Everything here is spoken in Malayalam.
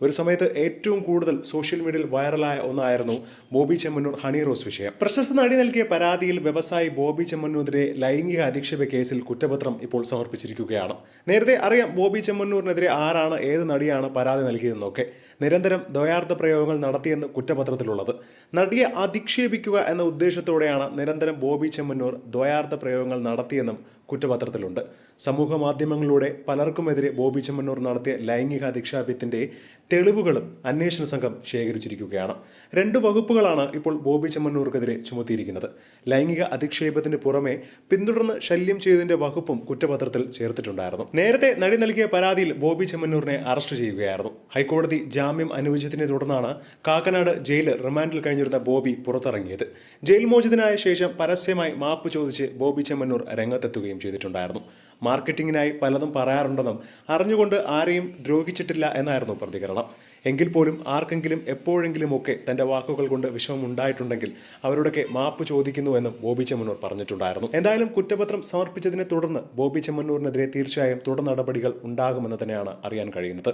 ഒരു സമയത്ത് ഏറ്റവും കൂടുതൽ സോഷ്യൽ മീഡിയയിൽ വൈറലായ ഒന്നായിരുന്നു ബോബി ചെമ്മന്നൂർ ഹണി റോസ് വിഷയം. പ്രശസ്ത നടി നൽകിയ പരാതിയിൽ വ്യവസായി ബോബി ചെമ്മന്നൂരിനെതിരെ ലൈംഗിക അധിക്ഷേപ കേസിൽ കുറ്റപത്രം ഇപ്പോൾ സമർപ്പിച്ചിരിക്കുകയാണ്. നേരത്തെ അറിയാം ബോബി ചെമ്മന്നൂരിനെതിരെ ആരാണ് ഏത് നടിയാണ് പരാതി നൽകിയതെന്നൊക്കെ. നിരന്തരം ദ്വയാർത്ഥ പ്രയോഗങ്ങൾ നടത്തിയെന്ന് കുറ്റപത്രത്തിലുള്ളത്. നടിയെ അധിക്ഷേപിക്കുക എന്ന ഉദ്ദേശത്തോടെയാണ് നിരന്തരം ബോബി ചെമ്മന്നൂർ ദ്വയാർത്ഥ പ്രയോഗങ്ങൾ നടത്തിയെന്നും കുറ്റപത്രത്തിലുണ്ട്. സമൂഹ മാധ്യമങ്ങളിലൂടെ പലർക്കുമെതിരെ ബോബി ചെമ്മന്നൂർ നടത്തിയ ലൈംഗിക അധിക്ഷേപത്തിന്റെ തെളിവുകളും അന്വേഷണ സംഘം ശേഖരിച്ചിരിക്കുകയാണ്. രണ്ട് വകുപ്പുകളാണ് ഇപ്പോൾ ബോബി ചെമ്മന്നൂർക്കെതിരെ ചുമത്തിയിരിക്കുന്നത്. ലൈംഗിക അധിക്ഷേപത്തിന് പുറമെ പിന്തുടർന്ന് ശല്യം ചെയ്തതിന്റെ വകുപ്പും കുറ്റപത്രത്തിൽ ചേർത്തിട്ടുണ്ടായിരുന്നു. നേരത്തെ നടി നൽകിയ പരാതിയിൽ ബോബി ചെമ്മന്നൂരിനെ അറസ്റ്റ് ചെയ്യുകയായിരുന്നു. ഹൈക്കോടതി ജാമ്യം അനുവദിച്ചതിനെ തുടർന്നാണ് കാക്കനാട് ജയിലിൽ റിമാൻഡിൽ കഴിഞ്ഞിരുന്ന ബോബി പുറത്തിറങ്ങിയത്. ജയിൽ മോചിതനായ ശേഷം പരസ്യമായി മാപ്പ് ചോദിച്ച് ബോബി ചെമ്മന്നൂർ രംഗത്തെത്തുകയും ചെയ്തിട്ടുണ്ടായിരുന്നു. മാർക്കറ്റിംഗിനായി പലതും പറയാറുണ്ടെന്നും അറിഞ്ഞുകൊണ്ട് ആരെയും ദ്രോഹിച്ചിട്ടില്ല എന്നായിരുന്നു പ്രതികരണം. എങ്കിൽ പോലും ആർക്കെങ്കിലും എപ്പോഴെങ്കിലുമൊക്കെ തന്റെ വാക്കുകൾ കൊണ്ട് വിഷമം ഉണ്ടായിട്ടുണ്ടെങ്കിൽ അവരോടൊക്കെ മാപ്പ് ചോദിക്കുന്നുവെന്നും ബോബി ചെമ്മന്നൂർ പറഞ്ഞിട്ടുണ്ടായിരുന്നു. എന്തായാലും കുറ്റപത്രം സമർപ്പിച്ചതിനെ തുടർന്ന് ബോബി ചെമ്മന്നൂരിനെതിരെ തീർച്ചയായും തുടർ നടപടികൾ ഉണ്ടാകുമെന്ന് തന്നെയാണ് അറിയാൻ കഴിയുന്നത്.